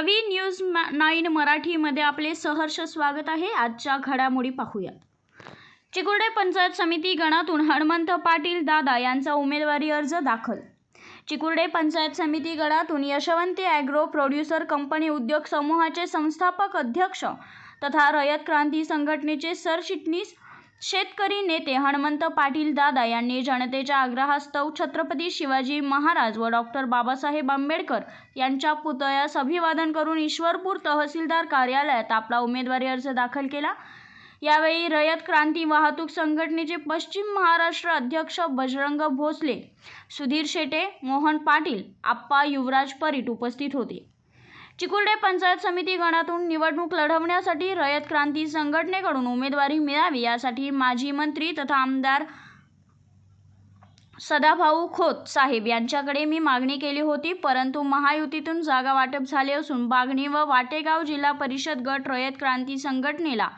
रवी news म nine मराठीमध्ये आपले सहर्ष स्वागत आहे. आजच्या घडामोडी पाहूया चिकुर्डे पंचायत समिती गणातून हनुमंत पाटील दादा यांचा उमेदवारी अर्ज दाखल. चिकुर्डे पंचायत समिती गणातून यशवंती ॲग्रो प्रोड्युसर कंपनी उद्योग समूहाचे संस्थापक अध्यक्ष तथा रयत क्रांती संघटनेचे सरचिटणीस शेतकरी नेते हनुमंत पाटील दादा यांनी जनतेच्या आग्रहास्तव छत्रपती शिवाजी महाराज व डॉक्टर बाबासाहेब आंबेडकर यांच्या पुतळ्यास अभिवादन करून ईश्वरपूर तहसीलदार कार्यालयात आपला उमेदवारी अर्ज दाखल केला. यावेळी रयत क्रांती वाहतूक संघटनेचे पश्चिम महाराष्ट्र अध्यक्ष बजरंग भोसले सुधीर शेटे मोहन पाटील आप्पा युवराज परीट उपस्थित होते. चिकुर्डे पंचायत समिती गणातून निवडणूक लढवण्यासाठी रयत क्रांती संघटनेकडून उमेदवारी मिळावी यासाठी माजी मंत्री तथा आमदार सदाभाऊ खोत साहेब यांच्याकडे मी मागणी केली होती परंतु महायुतीतून जागा वाटप झाले असून बागणी व वाटेगाव जिल्हा परिषद गट रयत क्रांती संघटनेला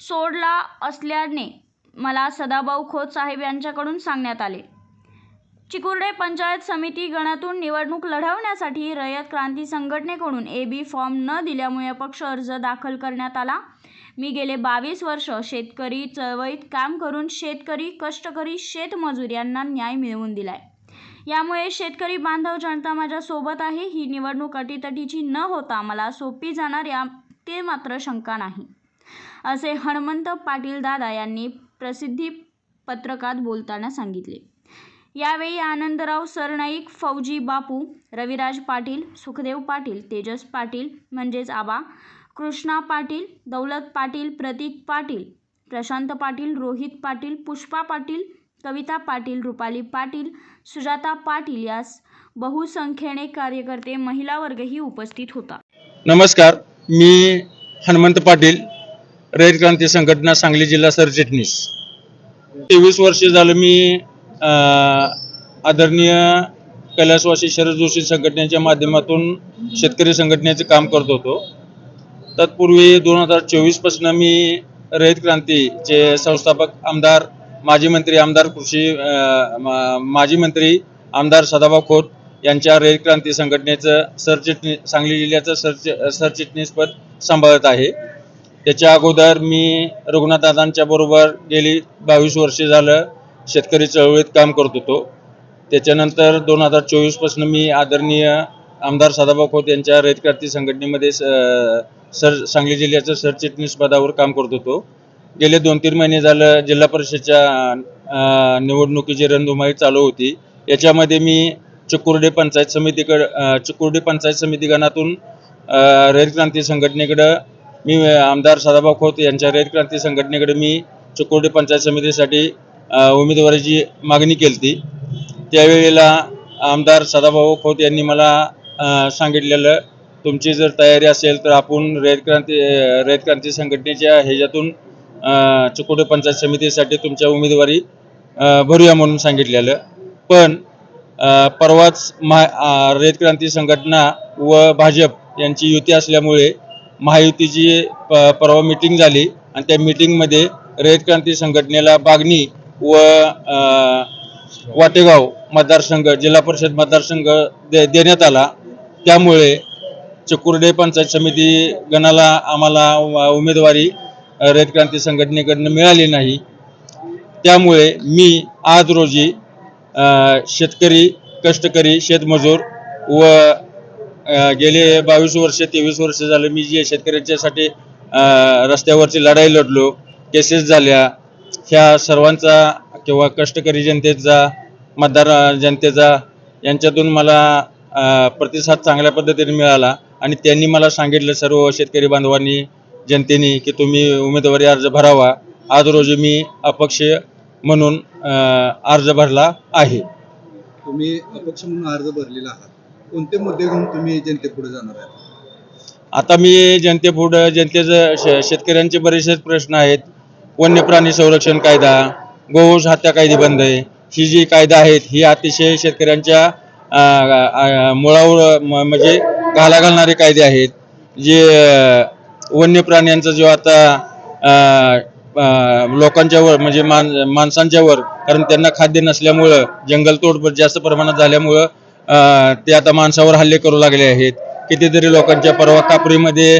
सोडला असल्याने मला सदाभाऊ खोत साहेब यांच्याकडून सांगण्यात आले. चिकुर्डे पंचायत समिती गणातून निवडणूक लढवण्यासाठी रयत क्रांती संघटनेकडून ए बी फॉर्म न दिल्यामुळे अपक्ष अर्ज दाखल करण्यात आला. मी गेले बावीस वर्ष शेतकरी चळवळीत काम करून शेतकरी कष्टकरी शेतमजूर यांना न्याय मिळवून दिलाय. यामुळे शेतकरी बांधव जनता माझ्या सोबत आहे. ही निवडणूक अटीतटीची न होता मला सोपी जाणार या ते मात्र शंका नाही. असे हनुमंत पाटील दादा यांनी प्रसिद्धी पत्रकात बोलताना सांगितले. यावेळी आनंदराव सरनाईक फौजी बापू रविराज पाटील सुखदेव पाटील तेजस पाटील म्हणजेच आबा कृष्णा पाटील दौलत पाटील प्रतीक पाटील प्रशांत पाटील रोहित पाटील पुष्पा पाटील कविता पाटील रुपाली पाटील सुजाता पाटील यास बहुसंख्येने कार्यकर्ते महिला वर्गही उपस्थित होता. नमस्कार मी हनुमंत पाटील रयत क्रांती संघटना सांगली जिल्हा सरचिटणीस. तेवीस वर्ष झालं मी आदरणीय कैलासवासी शरद जोशी संघटनेच्या माध्यमातून शेतकरी संघटनेचे काम करत होतो. तत्पूर्वी दोन हजार चोवीसपासून मी रयत क्रांतीचे संस्थापक आमदार माजी मंत्री आमदार कृषी मा- माजी मंत्री आमदार सदाभाऊ खोत यांच्या रयत क्रांती संघटनेचं सरचिटणी सांगली जिल्ह्याचं सरच सरचिटणीसपद सांभाळत आहे. त्याच्या अगोदर मी रघुनाथदादांच्या बरोबर गेली बावीस वर्षे झालं. शेतकरी चळवळीत काम करत होतो. त्याच्यानंतर दोन हजार चोवीसपासून मी आदरणीय आमदार सदाभाऊ खोत यांच्या रयत क्रांती संघटनेमध्ये स- सर सांगली जिल्ह्याचं सरचिटणीस पदावर काम करत होतो. गेले दोन तीन महिने झालं जिल्हा परिषदच्या निवडणुकीची रणधुमाई चालू होती. याच्यामध्ये मी चिकुर्डे पंचायत समितीकडं चिकुर्डे पंचायत समिती गणातून रयत क्रांती संघटनेकडं मी आमदार सदाभाऊ खोत यांच्या रयत क्रांती संघटनेकडे मी चिकुर्डे पंचायत समितीसाठी उमेदवारीची मागणी केली होती. त्यावेळेला आमदार सदाभाऊ खोत यांनी मला सांगितलेलं तुमची जर तयारी असेल तर आपण रयत क्रांती रयत क्रांती संघटनेच्या ह्याच्यातून चुकोटे चिकोटे पंचायत समितीसाठी तुमच्या उमेदवारी भरूया म्हणून सांगितलेलं. पण परवाच महा रयत क्रांती संघटना व भाजप यांची युती असल्यामुळे महायुतीची प- परवा मिटिंग झाली आणि त्या मिटिंगमध्ये रयत क्रांती संघटनेला मागणी व वाटेगाव मतदारसंघ जिल्हा परिषद मतदारसंघ दे देण्यात आला. त्यामुळे चकुर्डे पंचायत समिती गणाला आम्हाला उमेदवारी अ, रयत क्रांती संघटनेकडनं मिळाली नाही. त्यामुळे मी आज रोजी शेतकरी कष्टकरी शेतमजूर व गेले बावीस वर्ष तेवीस वर्ष झालं मी जे शेतकऱ्यांच्यासाठी रस्त्यावरची लढाई लढलो केसेस झाल्या ह्या सर्वांचा किंवा कष्टकरी जनतेचा मतदार जनतेचा यांच्यातून मला प्रतिसाद चांगल्या पद्धतीने मिळाला आणि त्यांनी मला सांगितलं सर्व शेतकरी बांधवांनी जनतेने की तुम्ही उमेदवारी अर्ज भरावा. आज रोजी मी अपक्ष म्हणून अर्ज भरला आहे. तुम्ही अपक्ष म्हणून अर्ज भरलेला आहात. कोणते मुद्दे घेऊन तुम्ही जनतेपुढे जाणार आहात? आता मी जनतेपुढं जनतेचं शेतकऱ्यांचे बरेचसे प्रश्न आहेत. वन्य प्राणी संरक्षण कायदा गोवंश हत्या कायदे बंद आहे. ही जी कायदा आहेत ही अतिशय शेतकऱ्यांच्या मुळावर म- म्हणजे घाला घालणारे कायदे आहेत. जे वन्य प्राण्यांचा जो आता लोकांच्यावर म्हणजे मान माणसांच्यावर कारण त्यांना खाद्य नसल्यामुळं जंगलतोड जास्त प्रमाणात झाल्यामुळं ते आता माणसावर हल्ले करू लागले आहेत. कितीतरी लोकांच्या परवा कापरीमध्ये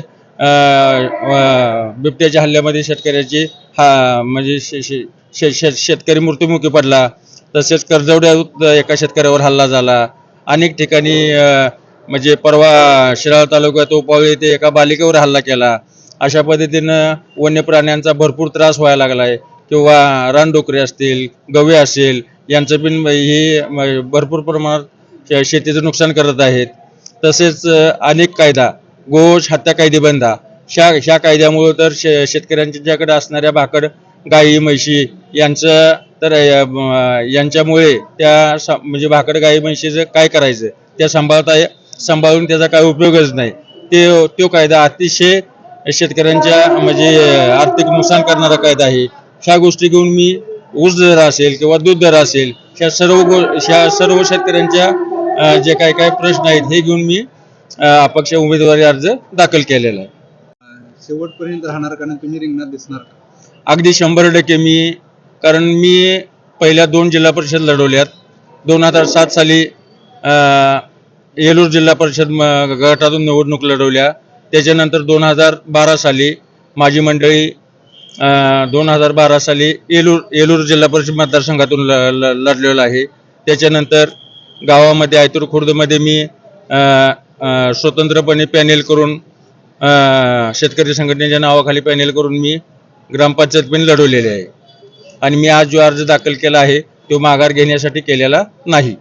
बिबट्याच्या हल्ल्यामध्ये शेतकऱ्याची हा म्हणजे शे- शे- शे- शे- शेतकरी मृत्युमुखी पडला तसेच कर्जवड्यात एका शेतकऱ्यावर हल्ला झाला. अनेक ठिकाणी अ, म्हणजे परवा शिराळा तालुक्यात ओपाळे येथे एका बालिकेवर हल्ला केला. अशा पद्धतीनं वन्य प्राण्यांचा भरपूर त्रास व्हायला लागला आहे किंवा रानडुकरे असतील गवे असेल यांचं पण हे म- भरपूर प्रमाणात शे- शेतीचं नुकसान करत आहेत. तसेच अ, अनेक कायदा गोश हत्या कायदेबंदा ह्या ह्या कायद्यामुळं तर शे शेतकऱ्यांच्याकडे असणाऱ्या भाकड गाई म्हशी यांचं तर यांच्यामुळे त्या स- म्हणजे भाकड गाई म्हशीचं काय करायचं? त्या सांभाळता सांभाळून त्याचा काय उपयोगच नाही. ते तो कायदा अतिशय शेतकऱ्यांच्या म्हणजे आर्थिक नुकसान करणारा कायदा आहे. ह्या गोष्टी घेऊन मी ऊस दर असेल किंवा दूध दर असेल ह्या सर्व गो ह्या सर्व शेतकऱ्यांच्या जे काय काय प्रश्न आहेत हे घेऊन मी अपक्ष उमेदवारी अर्ज दाखल केलेला आहे. शेवटपर्यंत राहणार कारण तुम्ही रिंगणात दिसणार. का अगदी शंभर टक्के मी कारण मी पहिल्या दोन जिल्हा परिषद लढवल्यात. दोन हजार सात साली येलूर जिल्हा परिषद म- गटातून निवडणूक लढवल्या. त्याच्यानंतर दोन हजार बारा साली माझी मंडळी दोन हजार बारा साली येलूर येलूर जिल्हा परिषद मतदारसंघातून ल ल लढलेलो आहे. त्याच्यानंतर गावामध्ये आयतूर खुर्दमध्ये मी स्वतंत्रपणे पॅनेल करून शेतकरी संघटनेच्या नावाखाली पॅनेल करून मी ग्रामपंचायत पण लढवलेली आहे. आणि मी आज जो अर्ज दाखल केला आहे तो माघार घेण्यासाठी केलेला नाही.